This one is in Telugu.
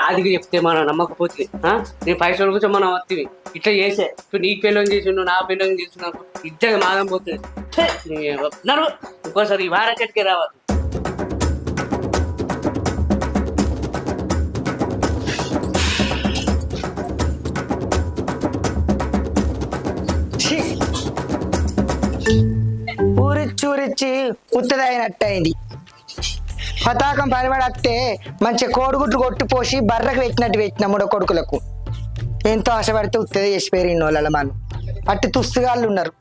అది చెప్తే మనం నమ్మకపోతుంది ఆ? నేను పైసలు కోసం మనం వస్తుంది ఇట్లా చేసే. ఇప్పుడు నీకు పెళ్ళని చేసి నా పెళ్ళని చేస్తున్నావు ఇద్దరు మాదం పోతుంది. నడు ఇంకోసారి ఈ వారకెట్కే రావాలి ఛీ! ఊరిచ్చి ఊరిచ్చి ఉత్తదైనట్టయింది. పతాకం పనిపడత్తే మంచి కోడిగుడ్లు కొట్టిపోసి బర్రకు పెట్టినట్టు పెట్టిన మూడో కొడుకులకు. ఎంతో ఆశపడితే ఉత్తేజ చేసిపోయారు ఇన్నోళ్ళ మనం అట్టి తుస్తుగాళ్ళు ఉన్నారు.